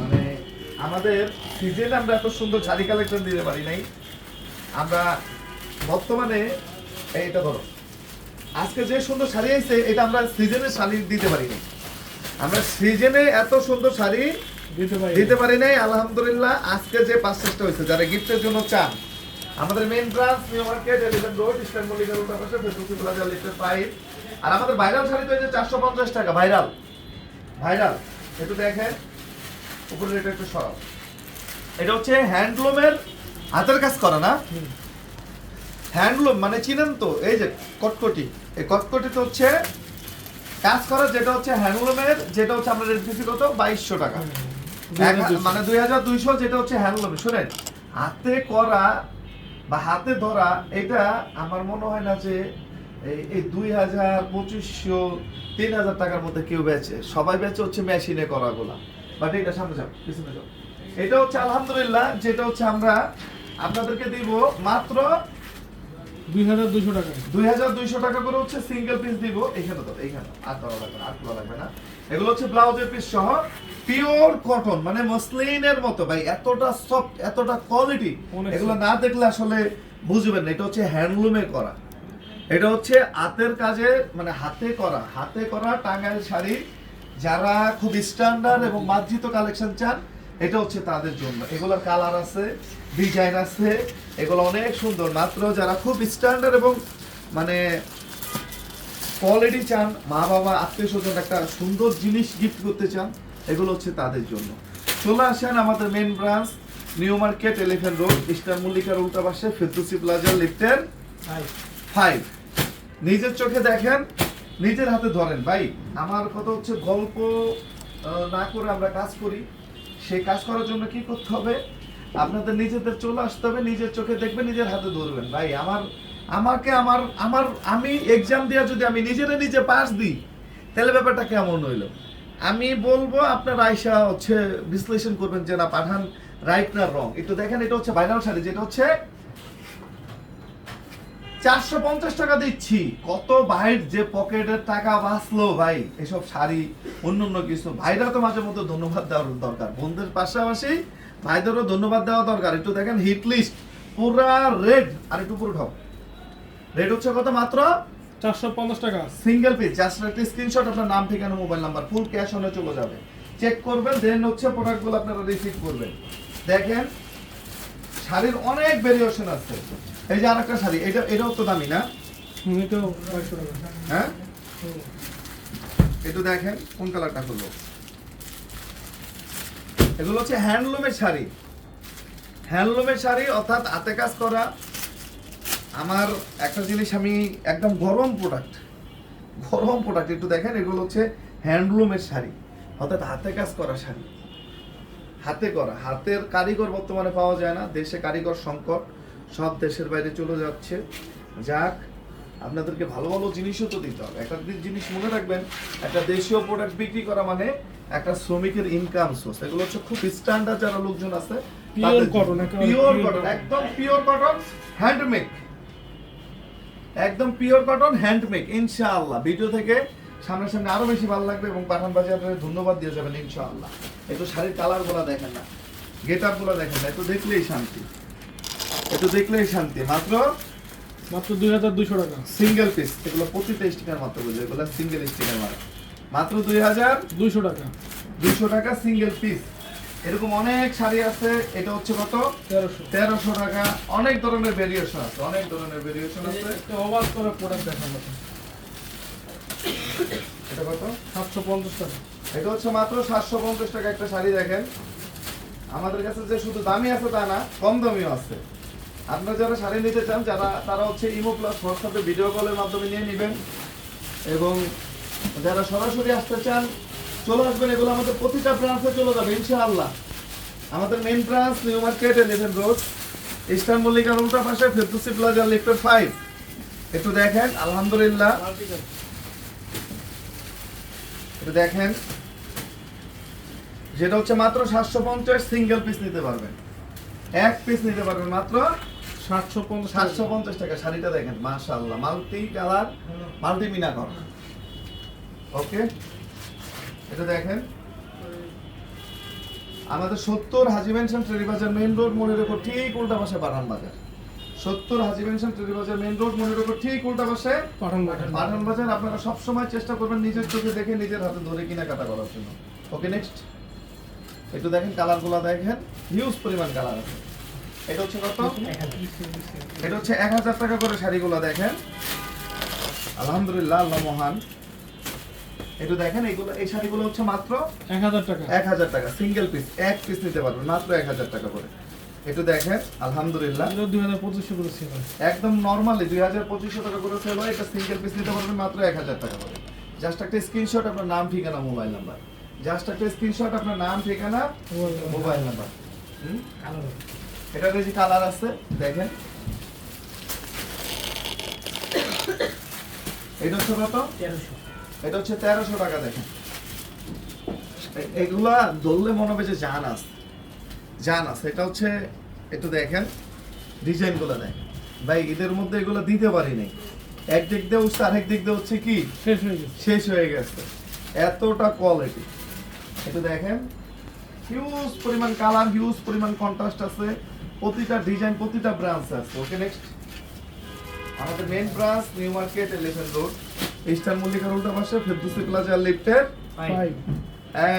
মানে আমাদের সিজনে আমরা এত সুন্দর শাড়ি কালেকশন দিতে পারি নাই। আমরা বর্তমানে এইটা ধরো আজকে যে সুন্দর শাড়ি আছে এটা আমরা সিজনে শাড়ি দিতে পারি নাই। আমরা সিজনে এত সুন্দর শাড়ি দিতে পারি নাই। আলহামদুলিল্লাহ আজকে যে পাঁচটা হয়েছে যারা গিফটের জন্য চান। আমাদের main branch New Market Elephant Road Eastern মল্লিকার উল্টা পাশে ফেসবুক প্লাজা লিফটের ফাইভ আর আমাদের ভাইরাল শাড়ি তো এই যে চারশো পঞ্চাশ টাকা ভাইরাল ভাইরাল একটু দেখেন। উপরে এটা একটু সরাও। এটা হচ্ছে হ্যান্ডলুমের হাতের কাজ করা না? হ্যান্ডলুম মানে চিনেন তো? এই যে কটকটি। এই হচ্ছে কাজ করা যেটা হচ্ছে হ্যান্ডলুমের যেটা হচ্ছে আমরা রেট দিচ্ছি কত? বাইশশো টাকা। মানে দুই হাজার দুইশো যেটা হচ্ছে হ্যান্ডলুম শুনেন হাতে করা বা হাতে ধরা এটা আমার মনে হয় না যে এই- দুই হাজার পঁচিশশো তিন হাজার টাকার মধ্যে কেউ বেচে। সবাই বেচে হচ্ছে মেশিনে করা গোলা। বাট এটা সামনে যাও পিছনে যাও। এটা হচ্ছে আলহামদুলিল্লাহ যেটা হচ্ছে আমরা আপনাদেরকে দিব মাত্র দুই হাজার দুশো টাকা। দুই হাজার দুইশো টাকা করে হচ্ছে সিঙ্গেল পিস দিব। এখানে তো এখানে আর দেওয়া লাগবে না আর খোলা লাগবে না। এগুলো হচ্ছে ব্লাউজের পিস সহ পিওর কটন মানে মসলিনের মতো। ভাই এতটা সফট এতটা কোয়ালিটি এগুলো না দেখলে আসলে বুঝবেন না। এটা হচ্ছে হ্যান্ডলুমে করা। এটা হচ্ছে হাতের কাজে মানে হাতে করা হাতে করা টাঙ্গাইল শাড়ি যারা খুব স্ট্যান্ডার্ড এবং মার্জিত কালেকশন চান এটা হচ্ছে তাদের জন্য। এগুলোর কালার আছে ডিজাইন আছে এগুলো অনেক সুন্দর। মাত্র যারা খুব স্ট্যান্ডার্ড এবং মানে কোয়ালিটি চান মা বাবা আত্মীয় স্বজন একটা সুন্দর জিনিস গিফট করতে চান এগুলো হচ্ছে তাদের জন্য। চলে আসেন আমাদের main branch New Market Elephant Road Eastern মল্লিকার উল্টা পাশে ফেরদুসি প্লাজা লিফটের ফাইভ নিজের চোখে দেখেন নিজের হাতে ধরেন। ভাই, আমার কথা হচ্ছে গল্প না করে আমরা কাজ করি। সেই কাজ করার জন্য কি করতে হবে? আপনাদের নিজেদের চলে আসতে হবে, নিজের চোখে দেখবেন, নিজের হাতে ধরবেন। ভাই, আমার, আমাকে আমার আমার, আমি এক্সাম দেওয়া যদি আমি নিজেরে নিজে পাস দিই, তাহলে ব্যাপারটা কেমন হইল? আমি বলব, আপনার আয়সা হচ্ছে বিশ্লেষণ করবেন যে না, পাঠান রাইট না রং একটু দেখেন, এটা হচ্ছে ভাইরাল শাড়ি যেটা হচ্ছে চারশো পঞ্চাশ টাকা দিচ্ছি। কত ভাইয়ের যে পকেটের টাকা বাঁচলো ভাই? এসব শাড়ি অন্য অন্য কিছু। ভাইরা তো মাঝে মধ্যে ধন্যবাদ দেওয়ার দরকার। বোনদের পাশাপাশি ভাইদেরও ধন্যবাদ দেওয়া দরকার। একটু দেখেন হিট লিস্ট পুরা রেড আর একটু পুরো ঢক রেড হচ্ছে কত মাত্র? চারশো পঞ্চাশ টাকা। সিঙ্গেল পিস জাস্ট একটা স্ক্রিনশট আপনার নাম ঠিকানা মোবাইল নাম্বার ফুল ক্যাশ অনে চলে যাবে। চেক করবেন দেন হচ্ছে প্রোডাক্টগুলো আপনারা রিসিভ করবেন। দেখেন শাড়ির অনেক ভেরিয়েশন আছে। এই যে আরেকটা শাড়ি এটা এটাও তো দামি না? হ্যাঁ। একটু দেখেন কোন কালারটা করল এগুলো হচ্ছে হ্যান্ডলুমের শাড়ি। হ্যান্ডলুমের শাড়ি অর্থাৎ হাতে কাজ করা আমার একটা জিনিস আমি একদম গরম প্রোডাক্ট গরম প্রোডাক্ট একটু দেখেন এগুলো হচ্ছে হ্যান্ডলুমের শাড়ি অর্থাৎ হাতে কাজ করা শাড়ি। হাতে করা হাতের কারিগর বর্তমানে পাওয়া যায় না দেশে কারিগর সংকট। সব দেশের বাইরে চলে যাচ্ছে। যাক আপনাদেরকে ভালো ভালো জিনিসও তো দিতে হবে। একটা জিনিস মনে রাখবেন একটা দেশীয় প্রোডাক্ট বিক্রি করা মানে একটা শ্রমিকের ইনকাম সোর্স এগুলো হচ্ছে খুব স্ট্যান্ডার্ড যারা লোকজন আছে cotton, একেবারে পিওর কটন একদম পিওর কটন হ্যান্ডমেড একদম পিওর কটন হ্যান্ডমেড ইনশাআল্লাহ। ভিডিও থেকে সামনাসামনি আরও বেশি ভালো লাগবে এবং পাঠান বাজারে ধন্যবাদ দিয়ে যাবেন ইনশাআল্লাহ। একটু শাড়ির কালারগুলা দেখেন না গেট আপগুলা দেখেন না একটু দেখলেই শান্তি। একটু দেখলেই শান্তি। মাত্র? মাত্র দুই হাজার দুশো টাকা। সিঙ্গেল পিস এগুলো প্রতিটা স্টিকার মাত্র বুঝলো এগুলো সিঙ্গেল স্টিকার মারা মাত্র দুই হাজার? দুইশো টাকা। দুইশো টাকা সিঙ্গেল পিস এরকম অনেক শাড়ি আছে এটা হচ্ছে কত? তেরোশো। তেরোশো টাকা। অনেক ধরনের ভেরিয়েশন আছে অনেক ধরনের ভেরিয়েশন আছে। অবাক করে প্রোডাক্ট দেখার মতো। এটা কত? সাতশো পঞ্চাশ টাকা। এটা হচ্ছে মাত্র সাতশো পঞ্চাশ টাকা একটা শাড়ি দেখেন। আমাদের কাছে যে শুধু দামি আছে তা না কম দামিও আছে। আপনারা যারা শাড়ি নিতে চান, যারা, তারা হচ্ছে ইমো প্লাস হোয়াটসঅ্যাপে ভিডিও কলের মাধ্যমে নিয়ে নেবেন। এবং যারা সরাসরি আসতে চান, চলে আসবেন, এগুলো আমাদের প্রতিটা ব্রাঞ্চে চলে যাবে, ইনশাআল্লাহ। আমাদের main branch New Market Elephant Road Eastern মল্লিকার উল্টা পাশে ফেরদুসি প্লাজা লিফটের ফাইভ একটু দেখেন, আলহামদুলিল্লাহ। এটা দেখেন। যেটা হচ্ছে মাত্র সাতশো পঞ্চাশ সিঙ্গেল পিস নিতে পারবেন। এক পিস নিতে পারবেন মাত্র সাতশো পঞ্চাশ সাতশো পঞ্চাশ টাকা শাড়িটা দেখেন মাশাল্লাহ মাল্টি কালার মাল্টি মিনা করা ওকে? এটা দেখেন। আমাদের সত্তর হাজি মেনশন বাজার মেইন রোড মনের উপর ঠিক উল্টা পাশে পাঠান বাজার। সত্তর হাজি মেনশন বাজার মেইন রোড মনের উপর ঠিক উল্টা পাশে পাঠান বাজার। পাঠান বাজার। আপনারা সবসময় চেষ্টা করবেন নিজের চোখে দেখে নিজের হাতে ধরে কিনা কাটা করার জন্য। ওকে নেক্সট একটু দেখেন কালারগুলো দেখেন। হিউজ পরিমাণ কালার আছে। এটা হচ্ছে কত? এটা হচ্ছে এক হাজার টাকা করে শাড়িগুলো দেখেন। আলহামদুলিল্লাহ আল্লাহ মহান। একটু দেখেন এইগুলো এই শাড়িগুলো হচ্ছে মাত্র এক হাজার টাকা। এক হাজার টাকা সিঙ্গেল পিস এক পিস নিতে পারবেন মাত্র এক হাজার টাকা করে। একটু দেখেন আলহামদুলিল্লাহ। দুই হাজার পঁচিশশো করে ছিল একদম নর্মালি দুই হাজার পঁচিশশো টাকা করে সেল হয় এটা সিঙ্গেল পিস নিতে পারবেন মাত্র এক হাজার টাকা করে। জাস্ট একটা স্ক্রিনশট আপনার নাম ঠিকানা মোবাইল নাম্বার জাস্ট একটা স্ক্রিনশট আপনার নাম ঠিকানা মোবাইল নাম্বার এটার এই যে কালার আছে দেখেন। এটা হচ্ছে কত? এটা হচ্ছে তেরোশো টাকা দেখেন। এগুলা ধরলে মনে হবে যে জান আছে। জান আছে। এটা হচ্ছে একটু দেখেন ডিজাইনগুলো দেখেন। ভাই ঈদের মধ্যে এগুলো দিতে পারি নাই। এক দিক দিয়ে উঠছে আরেক দিক দিয়ে হচ্ছে কি? শেষ হয়ে গেছে। শেষ হয়ে গেছে। এতটা কোয়ালিটি একটু দেখেন। হিউজ পরিমাণ কালার হিউজ পরিমাণ কন্ট্রাস্ট আছে। প্রতিটা ডিজাইন প্রতিটা ব্রাঞ্চ আছে। ওকে নেক্সট আমাদের main branch New Market Elephant Road Eastern মল্লিকার উল্টা পাশে ফেরদুসি প্লাজা লিফটের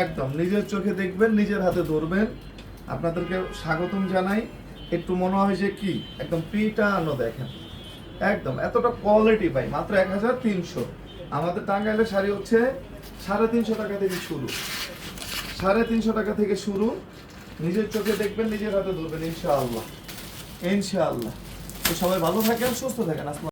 একদম নিজের চোখে দেখবেন নিজের হাতে ধরবেন। আপনাদেরকে স্বাগতম জানাই। একটু মনে হয় যে কি? একদম পিটানো দেখেন। একদম এতটা কোয়ালিটি পাই মাত্র এক হাজার তিনশো। আমাদের টাঙ্গাইলের শাড়ি হচ্ছে সাড়ে তিনশো টাকা থেকে শুরু। সাড়ে তিনশো টাকা থেকে শুরু। নিজের চোখে দেখবেন, নিজের হাতে ধরবেন, ইনশাআল্লাহ। ইনশাআল্লাহ। তো সবাই ভালো থাকেন, সুস্থ থাকেন। আসসালাম